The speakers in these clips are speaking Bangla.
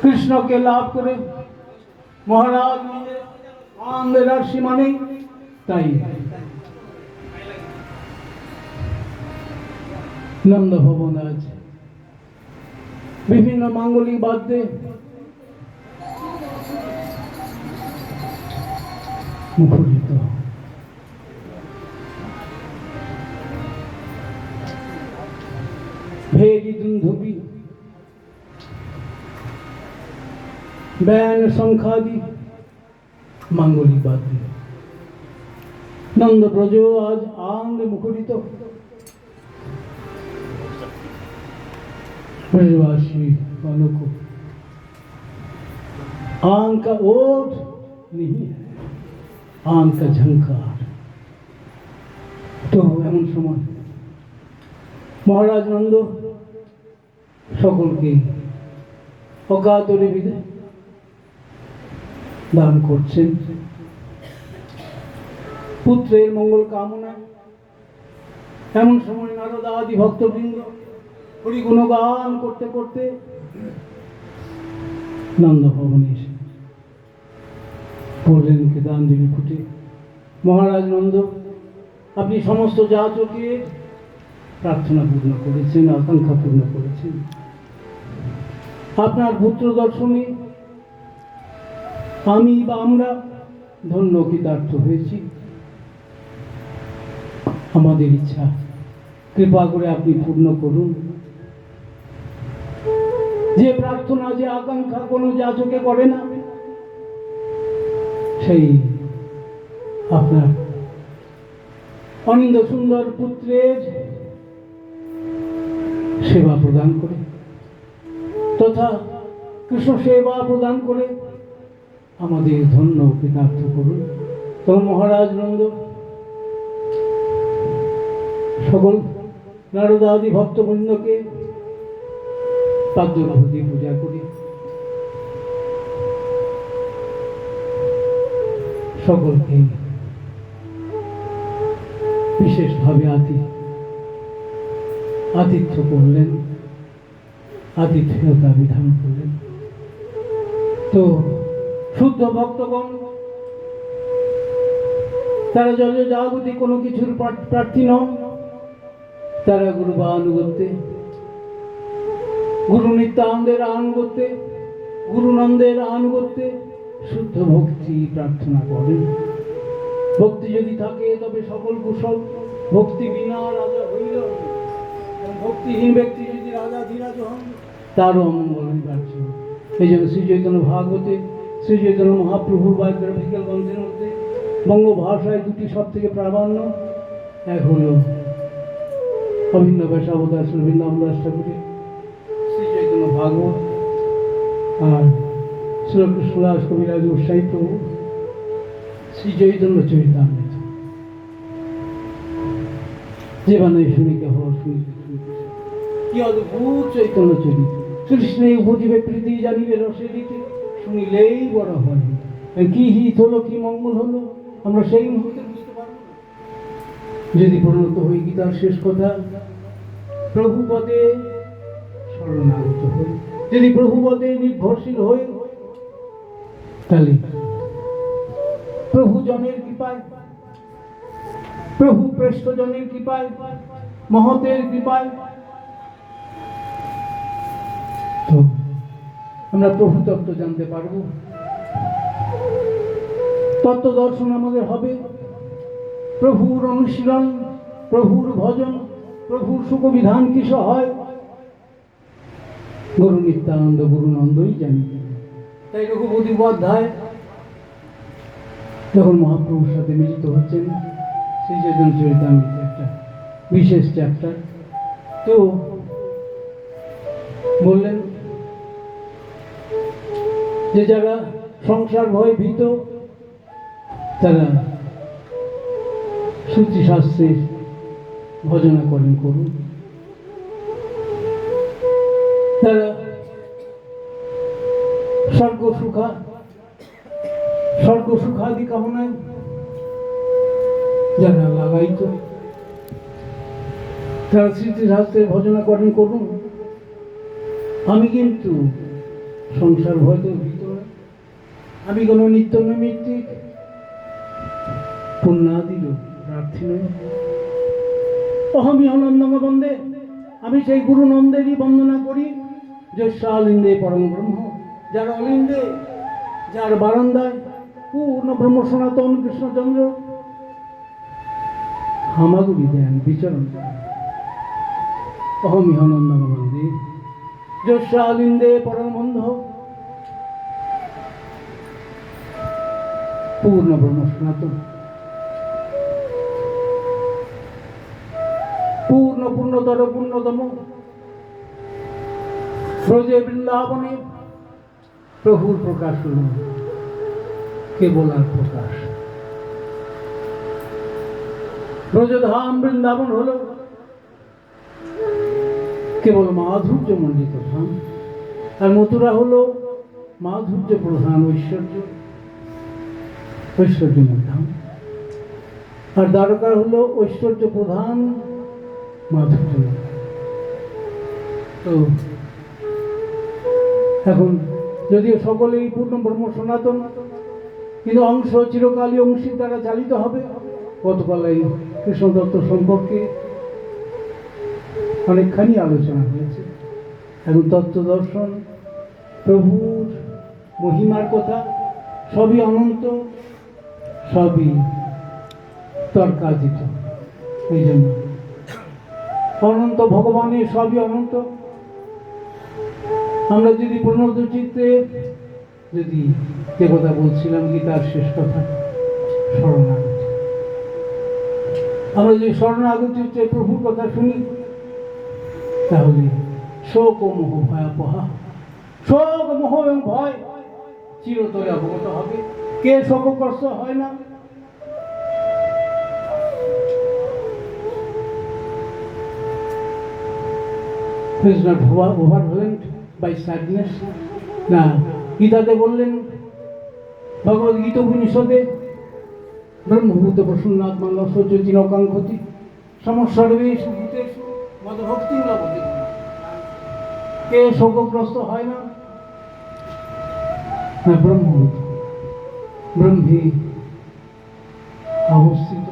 কৃষ্ণকে লাভ করে মহারাজ আনন্দের আর সীমা তাই নন্দ ভবন আজ বিভিন্ন মাঙ্গলিক বাদ্যে মুখরিত। ভেরি দুন্ধুবি ব্যান সংখ্যাদি মাঙ্গলিক বাদ্যে নন্দ ব্রজ আজ আনন্দে মুখরিত ब्रजवासी वालों को आन का ओट नहीं है आन का झंकार তো এমন সময় মহারাজ নন্দ সকলকে অকাতরে বিদায় দান করছেন। পুত্রের মঙ্গল কামনা। এমন সময় নারদা আদি ভক্তবৃন্দ হরি গুণগান করতে করতে নন্দ ভবনে এসে পড়লেন কেদাঞ্জলি ফুটে মহারাজ নন্দ, আপনি সমস্ত যাচকের প্রার্থনা পূর্ণ করেছেন, আকাঙ্ক্ষা পূর্ণ করেছেন। আপনার পুত্র দর্শনে আমি বা আমরা ধন্য কৃতার্থ হয়েছি। আমাদের ইচ্ছা, কৃপা করে আপনি পূর্ণ করুন। যে প্রার্থনা, যে আকাঙ্ক্ষা কোনো যাচকে করে না, সেই আপনার অনিন্দ সুন্দর পুত্রের সেবা প্রদান করে, তথা কৃষ্ণ সেবা প্রদান করে আমাদের ধন্য কৃতার্থ করুন। তো মহারাজ নন্দ, সকল নারদাদি ভক্তবৃন্দকে পাদ্যভূতি পূজা করি। সকলকে বিশেষভাবে আতি আতিথ্য করলেন, আতিথেয়তা বিধান করলেন। তো শুদ্ধ ভক্তগণ, তারা জল জাগতি, কোনো কিছুর প্রার্থী নন। তারা গুরু বা আনুগত্যে গুরু নিত্যানন্দের আনুগত্যে গুরুনন্দের আনুগত্যে শুদ্ধ ভক্তি প্রার্থনা করেন। ভক্তি যদি থাকে, তবে সকল কুশল ভক্তি বিনা রাজা হইল। ভক্তিহীন ব্যক্তি যদি রাজা ধীরাজ হন, তারও অমঙ্গল কার্য এই জন্য শ্রী চৈতন্য ভাগবতে শ্রী চৈতন্য মহাপ্রভুর বায়োগ্রাফিক্যাল গ্রন্থের মধ্যে বঙ্গ ভাষায় দুটি সব থেকে প্রাধান্য এক হল অভিন্ন বেশাবতার শ্রীবৃন্দ আমদাস ঠাকুরের শ্রী চৈতন্য ভাগবত। আর শ্রীকৃষ্ণদাস কবিরাজ উৎসাহী প্রভু শ্রী চৈতন্য চরিতামৃত যে শুনিকে হওয়া শুনিতে শুনিতে কি অদ্ভুত চৈতন্য চরিত। কৃষ্ণে উপজীবে প্রীতি জানিবে রসে দিতে শুনিলেই বড় হয়। কি হিত হলো, কি মঙ্গল হলো, আমরা সেই মুহূর্তে বুঝতে পারব যদি পরিণত হই গীতার শেষ কথা প্রভু পদে শরণাগত হই। যদি প্রভু পদে নির্ভরশীল হই, তাহলে প্রভু জনের কৃপায় প্রভু প্রেষ্ঠ জনের কৃপায়, মহতের কৃপায় আমরা প্রভু তত্ত্ব জানতে পারব। তত্ত্ব দর্শন আমাদের হবে। প্রভুর অনুশীলন, প্রভুর ভজন, প্রভুর সুখবিধান কিস হয়? গুরু নিত্যানন্দ গুরুনন্দই জানি। তাই রঘুপতি অধ্যায় যখন মহাপ্রভুর সাথে মিলিত হচ্ছেন, শ্রী চৈতন্য চরিতামৃত একটা বিশেষ চ্যাপ্টার তো বললেন যে যারা সংসার ভয় ভীত, তারা সূচি শাস্ত্রের ভজনা করেন, করুন। তারা স্বর্গ সুখা স্বর্গ সুখাদি কামনায় যারা লাগাইত তারা স্মৃতি শাস্ত্রের ভজনা করেন, করুন। আমি কিন্তু সংসার ভিতরে আমি কোনো নিত্য নৈমিত্তিক পুণ্যাদির প্রার্থী নই অহমি বন্দে আমি সেই গুরু নন্দেরই বন্দনা করি, যে শালিন্দে পরম ব্রহ্ম, যার অলিন্দে যার বারান্দায় পূর্ণ ব্রহ্ম সনাতন কৃষ্ণচন্দ্র। হামাগুড়ি দেন বিচরণ। অহমি অনন্দম বন্দে যে শালিন্দে পরম বন্ধ পূর্ণ ব্রহ্ম সনাতন পূর্ণ পূর্ণতর পূর্ণতম ব্রজে বৃন্দাবনে প্রভুর প্রকাশ হল। কেবল আর প্রকাশ। ব্রজধাম বৃন্দাবন হল। কেবল মাধুর্য মণ্ডিত ধাম আর মথুরা হল মাধুর্য প্রধান ঐশ্বর্য। ঐশ্বর্যময় ধাম আর দ্বারকা হলো ঐশ্বর্য প্রধান মাধুর্য। তো এখন যদিও সকলেই পূর্ণ ব্রহ্ম সনাতন, কিন্তু অংশ চিরকালই অংশীর দ্বারা চালিত হবে। গতকাল এই কৃষ্ণদত্ত সম্পর্কে অনেকখানি আলোচনা হয়েছে। এখন তত্ত্ব দর্শন, প্রভুর মহিমার কথা, সবই অনন্ত। সবই তর্কাতীত। এই জন্য। অনন্ত ভগবানের সবই অনন্ত। আমরা যদি প্রণত চিত্তে যদি যে কথা বলছিলাম গীতার শেষ কথা, শরণাগতি। আমরা যদি শরণাগতির চেয়ে প্রভুর কথা শুনি, তাহলে শোক ও মোহ ভয়াপহা শোক, মোহ এবং ভয় চিরতরে অবগত হবে। কে শোকগ্রস্ত হয় না? গীতাতে বললেন ভগবদ গীত উপনিষদে ব্রহ্মভূত প্রসন্নাত্মা নশ্বজ্যোতি নকাঙ্ক্ষতি সমসর্বেষু ভূতেষু মদভক্তি কে শোকগ্রস্ত হয় না, ব্রহ্মভূত। ব্রহ্মে অবস্থিত।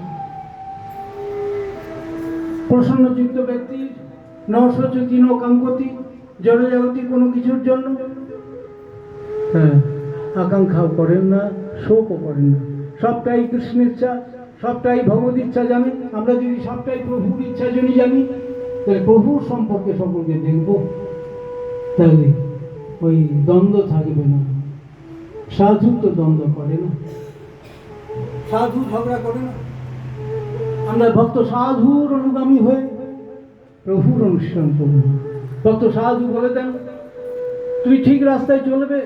প্রসন্নচিত্ত ব্যক্তি নশোচতি ন কাঙ্ক্ষতি জড়জাগতিক কোনো কিছুর জন্য? হ্যাঁ আকাঙ্ক্ষাও করেন না, শোকও করেন না। সবটাই কৃষ্ণের ইচ্ছা, সবটাই ভগবত ইচ্ছা জানেন। আমরা যদি সবটাই প্রভুর ইচ্ছা যদি জানি, তাহলে প্রভুর সম্পর্কে সকলকে দেখব। তাহলে ওই দ্বন্দ্ব থাকবে না। সাধু তো দ্বন্দ্ব করে না। সাধু ঝগড়া করে না। আমরা ভক্ত সাধুর অনুগামী হয়ে প্রভুর অনুসরণ করব। ভক্ত সাধু বলে দেন তুমি ঠিক রাস্তায় চলবে।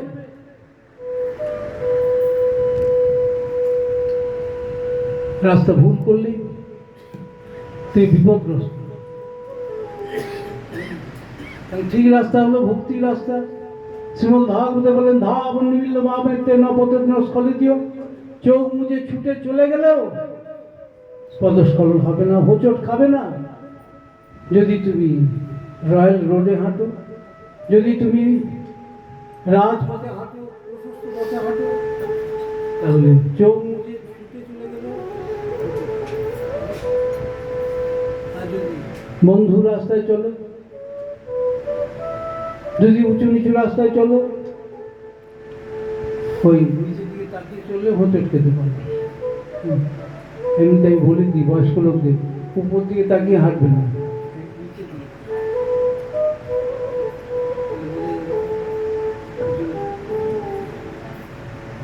রাস্তা ভুল করলে তুই বিপদগ্রস্ত। ঠিক রাস্তা হলো ভক্তির রাস্তা। শ্রীমদ ভাগবতে বলেন ধাব নিবিল্ল মাপেতে নপতের স্খলিতীয়। চোখ মুজে ছুটে চলে গেলেও পদস্খলন হবে না, হোঁচট খাবে না। যদি তুমি রয়্যাল রোডে হাঁটো, যদি তুমি রাজপথে হাঁটো, প্রশস্ত পথে হাঁটো, তাহলে চোখ মুজে ছুটে চলে যদি বন্ধু রাস্তায় চলো যদি উঁচু নিচু রাস্তায় চলো, ওই চললে হোঁচট খেতে পারবে। এমনিতে আমি বলে দিই বয়স্ক লোকদের উপর দিকে তাকিয়ে হাঁটবে না।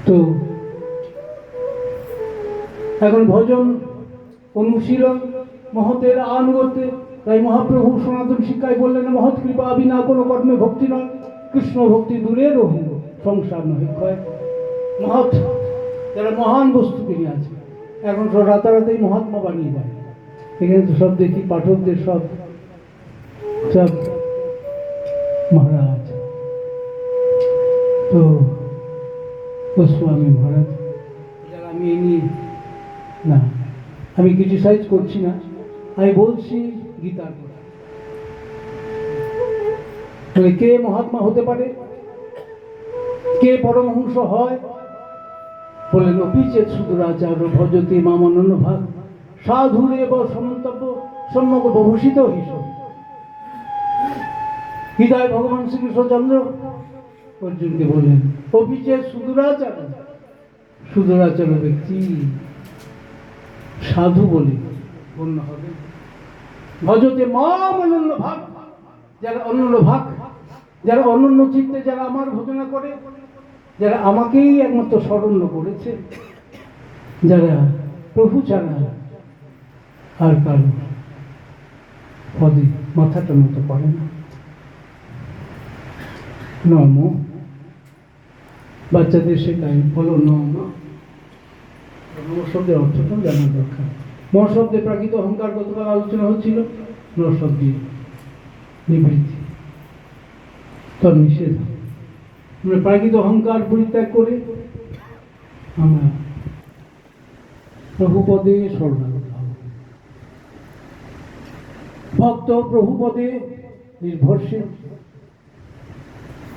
তো, এখন ভজন, অনুশীলন, মহতের আনুগত্যে তাই মহাপ্রভু সনাতন শিক্ষায় বললেন, মহৎ কৃপা বিনা কোনো কর্মে ভক্তি নয়, কৃষ্ণ ভক্তি দূরে রহিল, সংসার নহে ক্ষয়। মহৎ, যারা মহান বস্তু নিয়ে আছে, এখন সব রাতারাতেই মহাত্মা বানিয়ে দেয়। এখানে তো সব দেখি, পাঠকদের সব সব মহারাজ। তো, গোস্বামী মহারাজ, যারা আমি এই নিয়ে, না, আমি ক্রিটিসাইজ করছি না। আমি বলছি গীতার কথা তাহলে কে মহাত্মা হতে পারে? কে পরমহংস হয়? বললেন অপিচেত সুদুরাচার্য ভজতে মামনন্য ভাগ। সাধুরে বা সমন্তব্য সম্যক ভূষিত হিসব হৃদয় ভগবান শ্রীকৃষ্ণচন্দ্র অর্জুনকে বললেন অপিচেত সুদুরাচার্য সুদুরাচার্য ব্যক্তি, সাধু বলে গণ্য হবে। ভজতে মাম অনন্য ভাগ। যারা অনন্য ভাগ, যারা অনন্য চিত্তে যারা আমার ভজনা করে, যারা আমাকেই একমাত্র স্মরণ করেছে, যারা প্রভু ছাড়া আর কারও পদে মাথাটা মতো করে না। নম। বাচ্চাদের শেখাই বলো নম। নম শব্দের অর্থটা জানা দরকার। ম শব্দে প্রাকৃত অহংকার গতকাল আলোচনা হচ্ছিল? ন শব্দে নিবৃত্তি। তার নিষেধ। আমরা প্রাকৃত অহংকার পরিত্যাগ করে আমরা প্রভুপদে শরণাগত ভক্ত প্রভুপদে নির্ভরশীল।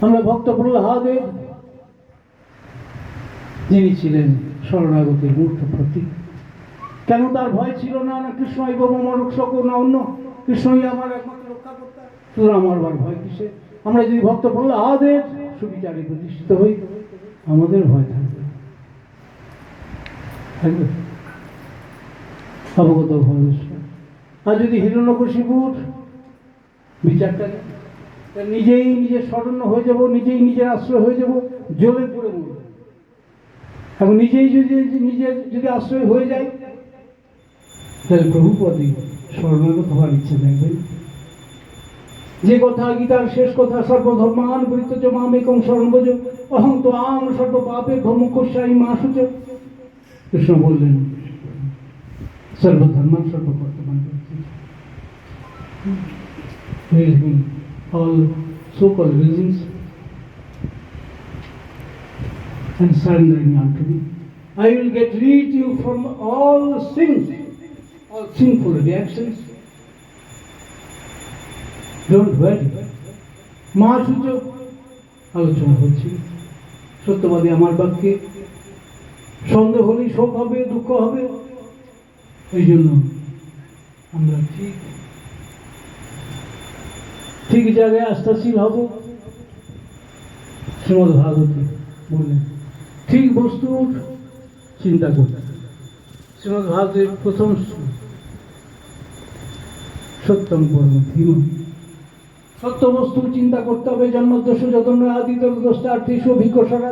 আমরা ভক্ত প্রহ্লাদের যিনি ছিলেন শরণাগতের মূর্ত প্রতীক। কেন তার ভয় ছিল না? না কৃষ্ণ এবং আমার রক্ষক না অন্য? কৃষ্ণই আমার একমাত্র রক্ষা করতে। শুধু আমার ভয় কিসে আমরা যদি ভক্ত প্রহ্লাদের সুবিচারে প্রতিষ্ঠিত হই। আমাদের ভয় থাকবে। অবগত ভবেশ্বর আর যদি হিরণ্যকশিপুর বিচারটা নিজেই নিজের স্মরণ্য হয়ে যাব, নিজেই নিজের আশ্রয় হয়ে যাব, জ্বলে পড়ে মরব। এখন নিজেই যদি নিজের যদি আশ্রয় হয়ে যায় তাহলে প্রভুপদে স্মরণাগত হওয়ার ইচ্ছে দেখবেন যে কথা গীতার শেষ কথা সর্বধর্মান পরিত্য মামেকং সর্বজ অহং তো আম সর্ব পাপে ঘমুখসাই মা সূচ কৃষ্ণ বললেন সর্বধর্মান সর্ববর্তমান all so-called religions and surrendering unto me. I will get rid you from all sins, all sinful reactions. Don't worry. মা সূচক আলোচনা হচ্ছে। সত্যবাদী আমার বাক্যে। সন্দেহ হলেই শোক হবে, দুঃখ হবে। এই জন্য আমরা ঠিক ঠিক জায়গায় আস্থাশীল হব। শ্রীমদ ভাগবতী বললেন ঠিক বস্তুর চিন্তা করতে। শ্রীমদ ভাগবতের প্রথম সত্যম পরম ধীম সত্য বস্তু চিন্তা করতে হবে জন্মদোষ যতন আদি দোষ্টার্থেষু অভিকষরা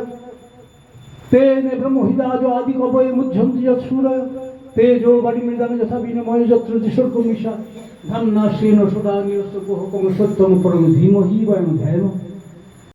তে নে ব্রহ্মহিদাজ আদি কবয়ে মুঝন্তি যৎসুর তে যো বাড়ি মৃদামে যথা বিনময় যত্র দিশর্ক মিশা। ধান্না সেন সদা নিরস্ত কম সত্যম পরম ধীমহি বয়ম ধ্যান